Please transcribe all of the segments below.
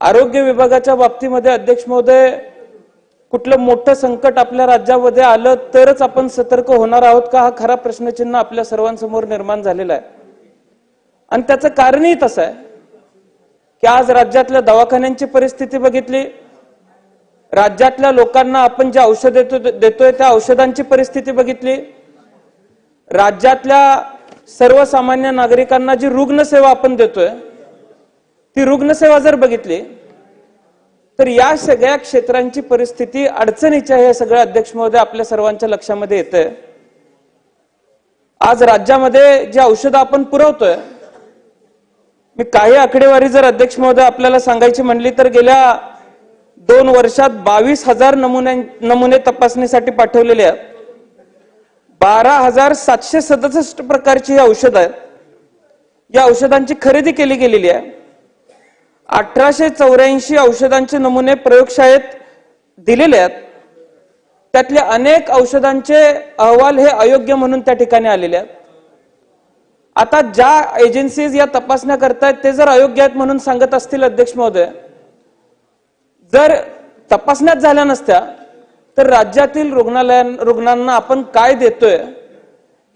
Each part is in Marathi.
आरोग्य विभागाच्या बाबतीमध्ये अध्यक्ष महोदय कुठलं मोठं संकट आपल्या राज्यामध्ये आलं तरच आपण सतर्क होणार आहोत का? हा खरा प्रश्नचिन्ह आपल्या सर्वांसमोर निर्माण झालेला आहे. आणि त्याचं कारणही तसं आहे की आज राज्यातल्या दवाखान्यांची परिस्थिती बघितली. राज्यातल्या लोकांना आपण जे औषध देतो देतोय त्या औषधांची परिस्थिती बघितली. राज्यातल्या सर्वसामान्य नागरिकांना जी रुग्णसेवा आपण देतोय ती रुग्णसेवा जर बघितली तर या सगळ्या क्षेत्रांची परिस्थिती अडचणीची आहे हे सगळं अध्यक्ष महोदय आपल्या सर्वांच्या लक्षामध्ये येतंय. आज राज्यामध्ये जे औषधं आपण पुरवतोय मी काही आकडेवारी जर अध्यक्ष महोदय आपल्याला सांगायची म्हणली तर गेल्या दोन वर्षात बावीस हजार नमुने नमुने तपासणीसाठी पाठवलेले आहेत. बारा हजार सातशे सदुसष्ट प्रकारची ही औषधं आहेत. या औषधांची खरेदी केली गेलेली आहे. अठराशे चौऱ्याऐंशी औषधांचे नमुने प्रयोगशाळेत दिलेले आहेत. त्यातले अनेक औषधांचे अहवाल हे अयोग्य म्हणून त्या ठिकाणी आलेले आहेत. आता ज्या एजन्सीज या तपासण्या करतायत ते जर अयोग्य आहेत म्हणून सांगत असतील अध्यक्ष महोदय जर तपासण्यात झाल्या नसत्या तर राज्यातील रुग्णालयां रुग्णांना आपण काय देतोय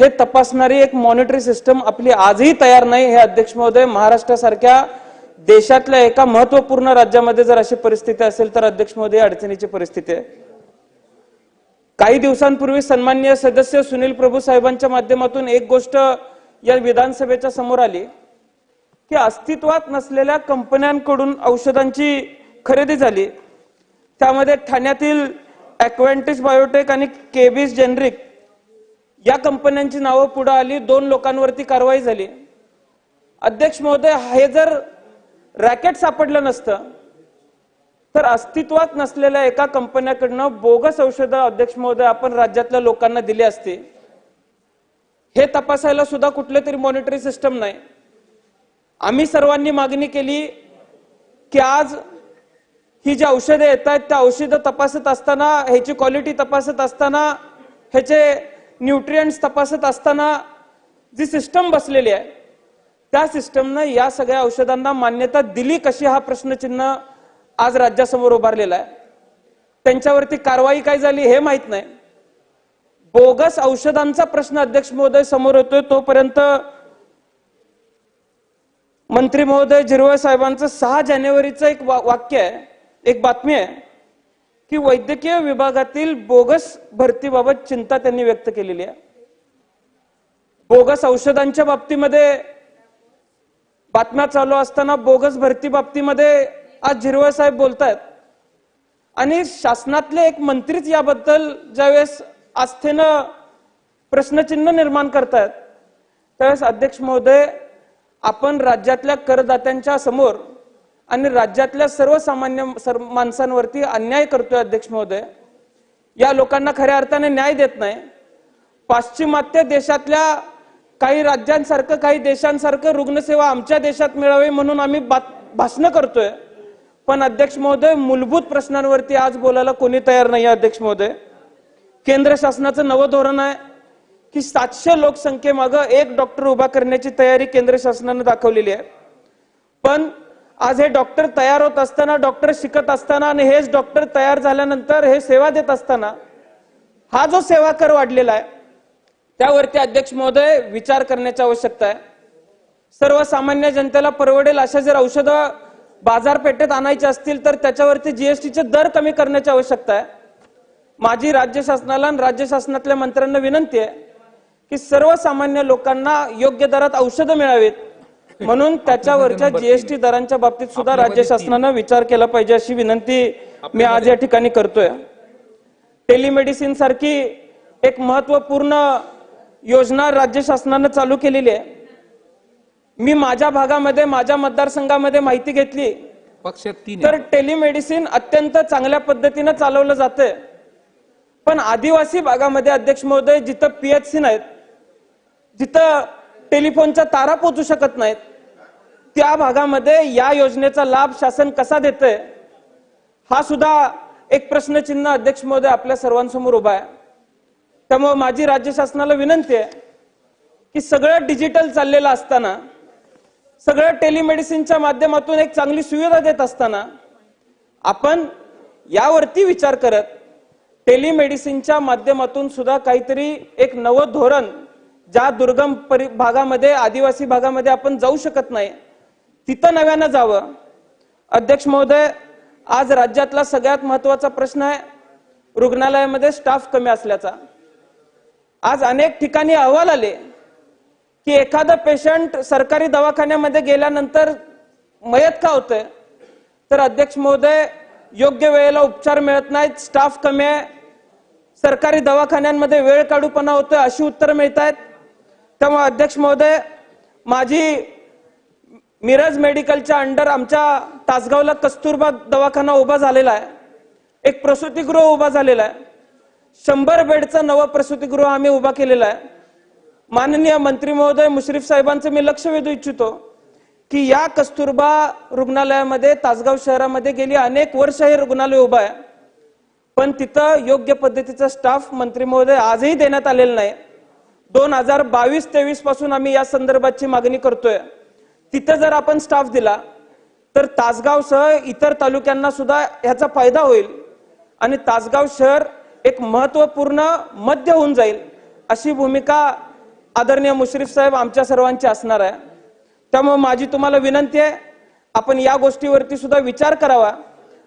हे तपासणारी एक मॉनिटरी सिस्टम आपली आजही तयार नाही हे अध्यक्ष महोदय महाराष्ट्रासारख्या देशातल्या एका महत्त्वपूर्ण राज्यामध्ये जर अशी परिस्थिती असेल तर अध्यक्ष महोदय अडचणीची परिस्थिती आहे. काही दिवसांपूर्वी सन्माननीय सदस्य सुनील प्रभू साहेबांच्या माध्यमातून एक गोष्ट या विधानसभेच्या समोर आली की अस्तित्वात नसलेल्या कंपन्यांकडून औषधांची खरेदी झाली. त्यामध्ये ठाण्यातील अक्वेंटिस बायोटेक आणि केबीस जेनरिक या कंपन्यांची नावं पुढे आली दोन लोकांवरती कारवाई झाली. अध्यक्ष महोदय हे जर रॅकेट सापडलं नसतं. तर अस्तित्वात नसलेल्या एका कंपन्याकडनं बोगस औषधं अध्यक्ष महोदय आपण राज्यातल्या लोकांना दिली असते. हे तपासायला सुद्धा कुठले तरी मॉनिटरी सिस्टम नाही. आम्ही सर्वांनी मागणी केली की आज ही जी औषधं येत आहेत त्या औषधं तपासत असताना ह्याची क्वालिटी तपासत असताना ह्याचे न्यूट्रियंट्स तपासत असताना जी सिस्टम बसलेली आहे त्या सिस्टमनं या सगळ्या औषधांना मान्यता दिली कशी हा प्रश्नचिन्ह आज राज्यासमोर उभारलेला आहे. त्यांच्यावरती कारवाई काय झाली हे माहीत नाही. बोगस औषधांचा प्रश्न अध्यक्ष महोदय समोर येतोय तोपर्यंत मंत्री महोदय झिरवळ साहेबांचं सहा जानेवारीचं एक वा- वाक्य आहे एक बातमी आहे की वैद्यकीय विभागातील बोगस भरतीबाबत चिंता त्यांनी व्यक्त केलेली आहे. बोगस औषधांच्या बाबतीमध्ये बातम्या चालू असताना बोगस भरती बाबतीमध्ये आज झिरवळ साहेब बोलतायत. आणि शासनातले एक मंत्रीच याबद्दल ज्यावेळेस आस्थेनं प्रश्नचिन्ह निर्माण करतायत त्यावेळेस अध्यक्ष महोदय आपण राज्यातल्या करदात्यांच्या समोर आणि राज्यातल्या सर्वसामान्य सर्व माणसांवरती अन्याय करतोय अध्यक्ष महोदय. या लोकांना खऱ्या अर्थाने न्याय देत नाही. पाश्चिमात्य देशातल्या काही राज्यांसारखं काही देशांसारखं रुग्णसेवा आमच्या देशात मिळावी म्हणून आम्ही बात- भाषणं करतोय. पण अध्यक्ष महोदय मूलभूत प्रश्नांवरती आज बोलायला कोणी तयार नाही अध्यक्ष महोदय. केंद्र शासनाचं नवं धोरण आहे की सातशे लोकसंख्येमागं एक डॉक्टर उभा करण्याची तयारी केंद्र शासनानं दाखवलेली आहे. पण आज हे डॉक्टर तयार होत असताना डॉक्टर शिकत असताना आणि हेच डॉक्टर तयार झाल्यानंतर हे सेवा देत असताना हा जो सेवा कर वाढलेला आहे त्यावरती अध्यक्ष महोदय विचार करण्याची आवश्यकता आहे. सर्वसामान्य जनतेला परवडेल अशा जर औषधं बाजारपेठेत आणायची असतील तर त्याच्यावरती जीएसटीचे दर कमी करण्याची आवश्यकता आहे. माझी राज्य शासनाला आणि राज्य शासनातल्या मंत्र्यांना विनंती आहे की सर्वसामान्य लोकांना योग्य दरात औषधं मिळावीत. म्हणून त्याच्यावरच्या जीएसटी दरांच्या बाबतीत सुद्धा राज्य शासनानं विचार केला पाहिजे अशी विनंती मी आज या ठिकाणी करतोय. टेलिमेडिसिन सारखी एक महत्त्वपूर्ण योजना राज्य शासनानं चालू केलेली आहे. मी माझ्या भागामध्ये माझ्या मतदारसंघामध्ये माहिती घेतली. तर टेलिमेडिसिन अत्यंत चांगल्या पद्धतीनं चालवलं जातंय. पण आदिवासी भागामध्ये अध्यक्ष महोदय जिथं पीएचसी नाहीत जिथं टेलिफोनच्या तारा पोचू शकत नाहीत त्या भागामध्ये या योजनेचा लाभ शासन कसा देतंय? हा सुद्धा एक प्रश्नचिन्ह अध्यक्ष महोदय आपल्या सर्वांसमोर उभा आहे. त्यामुळे माझी राज्य शासनाला विनंती आहे की सगळं डिजिटल चाललेलं असताना सगळं टेलिमेडिसिनच्या माध्यमातून एक चांगली सुविधा देत असताना आपण यावरती विचार करत टेलिमेडिसिनच्या माध्यमातून सुद्धा काहीतरी एक नवं धोरण ज्या दुर्गम परि भागामध्ये आदिवासी भागामध्ये आपण जाऊ शकत नाही तिथं नव्यानं जावं. अध्यक्ष महोदय आज राज्यातला सगळ्यात महत्त्वाचा प्रश्न आहे रुग्णालयामध्ये स्टाफ कमी असल्याचा. आज अनेक ठिकाणी अहवाल आले की एखादं पेशंट सरकारी दवाखान्यामध्ये गेल्यानंतर मयत का होतंय? तर अध्यक्ष महोदय योग्य वेळेला उपचार मिळत नाहीत स्टाफ कमी आहे सरकारी दवाखान्यांमध्ये वेळ काढूपणा होतोय अशी उत्तरं मिळत आहेत. त्यामुळे अध्यक्ष महोदय माझी मिरज मेडिकलच्या अंडर आमच्या तासगावला कस्तुरबा दवाखाना उभा झालेला आहे. एक प्रसूतीगृह उभा झालेला आहे. शंभर बेडचा नवा प्रसूतीगृह आम्ही उभा केलेला आहे. माननीय मंत्री महोदय मुश्रीफ साहेबांचं मी लक्ष वेधू इच्छितो की या कस्तुरबा रुग्णालयामध्ये तासगाव शहरामध्ये गेली अनेक वर्ष हे रुग्णालय उभं आहे. पण तिथं योग्य पद्धतीचा स्टाफ मंत्री महोदय आजही देण्यात आलेला नाही. दोन हजार बावीस तेवीसपासून आम्ही या संदर्भाची मागणी करतोय. तिथं जर आपण स्टाफ दिला तर तासगावसह इतर तालुक्यांना सुद्धा ह्याचा फायदा होईल. आणि तासगाव शहर एक महत्त्वपूर्ण मध्य होऊन जाईल अशी भूमिका आदरणीय मुश्रीफ साहेब आमच्या सर्वांची असणार आहे. त्यामुळे माझी तुम्हाला विनंती आहे आपण या गोष्टीवरती सुद्धा विचार करावा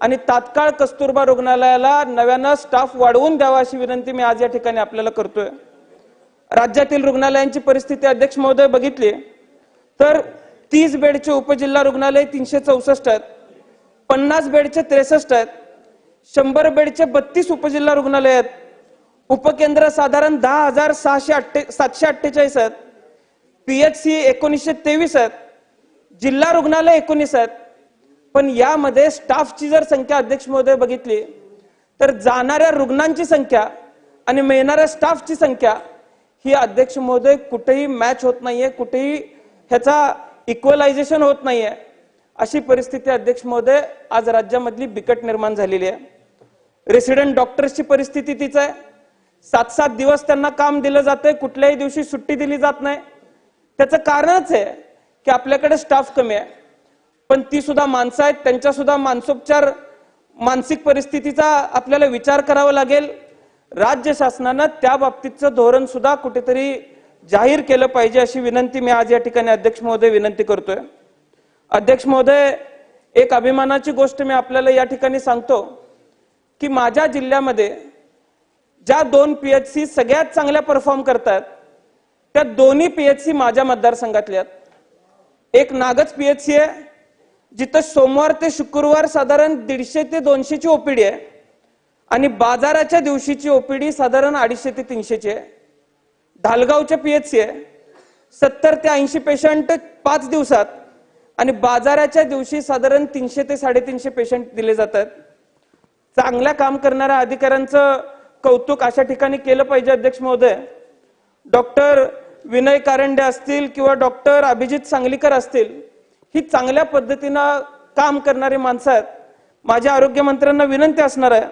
आणि तात्काळ कस्तुरबा रुग्णालयाला नव्यानं स्टाफ वाढवून द्यावा अशी विनंती मी आज या ठिकाणी आपल्याला करतोय. राज्यातील रुग्णालयांची परिस्थिती अध्यक्ष महोदय बघितली तर तीस बेडचे उपजिल्हा रुग्णालय तीनशे चौसष्ट आहेत पन्नास बेडचे त्रेसष्ट आहेत शंभर बेडचे बत्तीस उपजिल्हा रुग्णालय आहेत. उपकेंद्र साधारण दहा हजार सहाशे अठ्ठे सातशे अठ्ठेचाळीस आहेत. पी एच सी एकोणीसशे तेवीस आहेत. जिल्हा रुग्णालय एकोणीस आहेत. पण यामध्ये स्टाफची जर संख्या अध्यक्ष महोदय बघितली तर जाणाऱ्या रुग्णांची संख्या आणि मिळणाऱ्या स्टाफची संख्या ही अध्यक्ष महोदय कुठेही मॅच होत नाहीये कुठेही ह्याचा इक्वलायझेशन होत नाहीये. अशी परिस्थिती अध्यक्ष महोदय आज राज्यामधली बिकट निर्माण झालेली आहे. रेसिडेंट डॉक्टर्सची परिस्थिती तीच आहे. सात सात दिवस त्यांना काम दिलं जातंय कुठल्याही दिवशी सुट्टी दिली जात नाही. त्याचं कारणच आहे की आपल्याकडे स्टाफ कमी आहे. पण ती सुद्धा माणसं आहेत त्यांच्या सुद्धा मानसोपचार मानसिक परिस्थितीचा आपल्याला विचार करावा लागेल. राज्य शासनानं त्या बाबतीतचं धोरण सुद्धा कुठेतरी जाहीर केलं पाहिजे अशी विनंती मी आज या ठिकाणी अध्यक्ष महोदय विनंती करतोय. अध्यक्ष महोदय एक अभिमानाची गोष्ट मी आपल्याला या ठिकाणी सांगतो. की माझ्या जिल्ह्यामध्ये ज्या दोन पी एच सी सगळ्यात चांगल्या परफॉर्म करतात त्या दोन्ही पी एच सी माझ्या मतदारसंघातल्या आहेत. एक नागच सी आहे जिथं सोमवार ते शुक्रवार साधारण दीडशे ते दोनशेची ओपीडी आहे आणि बाजाराच्या दिवशीची ओपीडी साधारण अडीचशे ते तीनशेची आहे. ढालगावच्या पी एच सी आहे सत्तर ते ऐंशी पेशंट पाच दिवसात आणि बाजाराच्या दिवशी साधारण तीनशे ते साडेतीनशे पेशंट दिले जातात. चांगल्या काम करणाऱ्या अधिकाऱ्यांचं कौतुक अशा ठिकाणी केलं पाहिजे अध्यक्ष महोदय. डॉक्टर विनय कारंडे असतील किंवा डॉक्टर अभिजित सांगलीकर असतील ही चांगल्या पद्धतीनं काम करणारी माणसं आहेत. माझ्या आरोग्यमंत्र्यांना विनंती असणार आहे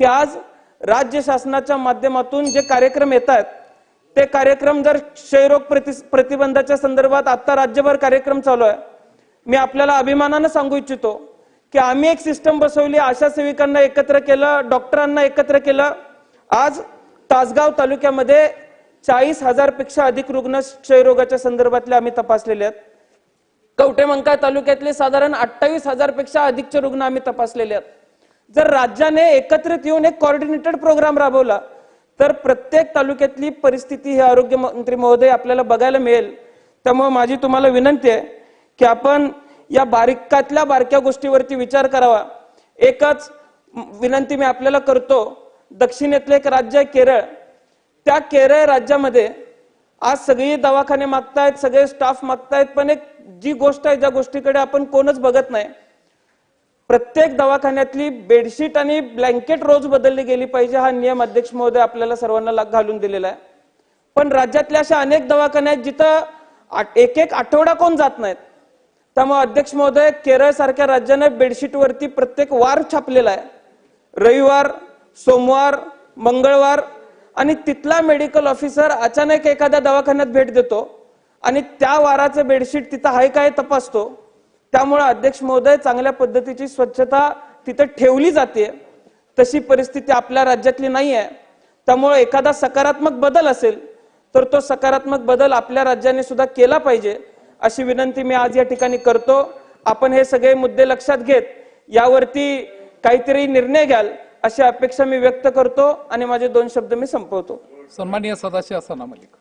की आज राज्य शासनाच्या माध्यमातून जे कार्यक्रम येत आहेत ते कार्यक्रम जर क्षयरोग प्रति प्रतिबंधाच्या संदर्भात आता राज्यभर कार्यक्रम चालू आहे मी आपल्याला अभिमानानं सांगू इच्छितो की आम्ही एक सिस्टम बसवली आशा सेविकांना एकत्र केलं डॉक्टरांना एकत्र केलं. आज तासगाव तालुक्यामध्ये चाळीस हजारपेक्षा अधिक रुग्ण क्षयरोगाच्या संदर्भातले आम्ही तपासलेले आहेत. कवटेमंका तालुक्यातले साधारण अठ्ठावीस हजारपेक्षा अधिकचे रुग्ण आम्ही तपासलेले आहेत. जर राज्याने एकत्रित येऊन एक कॉर्डिनेटेड प्रोग्राम राबवला तर प्रत्येक तालुक्यातली परिस्थिती हे आरोग्य मंत्री महोदय आपल्याला बघायला मिळेल. त्यामुळे माझी तुम्हाला विनंती आहे की आपण या बारीकातल्या बारक्या गोष्टीवरती विचार करावा. एकच विनंती मी आपल्याला करतो दक्षिणेतलं एक राज्य आहे केरळ. त्या केरळ राज्यामध्ये आज सगळी दवाखाने मागतायत सगळे स्टाफ मागतायत पण एक जी गोष्ट आहे ज्या गोष्टीकडे आपण कोणच बघत नाही. प्रत्येक दवाखान्यातली बेडशीट आणि ब्लँकेट रोज बदलली गेली पाहिजे हा नियम अध्यक्ष महोदय आपल्याला सर्वांना घालून दिलेला आहे. पण राज्यातल्या अशा अनेक दवाखाने आहेत जिथं आठ- एक एक आठवडा कोण जात नाहीत त्यामुळे अध्यक्ष महोदय केरळ सारख्या राज्याने बेडशीट वरती प्रत्येक वार छापलेला आहे. रविवार सोमवार मंगळवार आणि तिथला मेडिकल ऑफिसर अचानक एखाद्या दवाखान्यात भेट देतो आणि त्या वाराचं बेडशीट तिथं आहे काय तपासतो. त्यामुळे अध्यक्ष महोदय चांगल्या पद्धतीची स्वच्छता तिथं ठेवली जाते. तशी परिस्थिती आपल्या राज्यातली नाही आहे. त्यामुळे एखादा सकारात्मक बदल असेल तर तो सकारात्मक बदल आपल्या राज्याने सुद्धा केला पाहिजे. अशी विनंती मी आज या ठिकाणी करतो. आपण हे सगळे मुद्दे लक्षात घेत यावरती काहीतरी निर्णय घ्याल अशी अपेक्षा मी व्यक्त करतो आणि माझे दोन शब्द मी संपवतो. सन्माननीय सदाशिव असाना मलिक.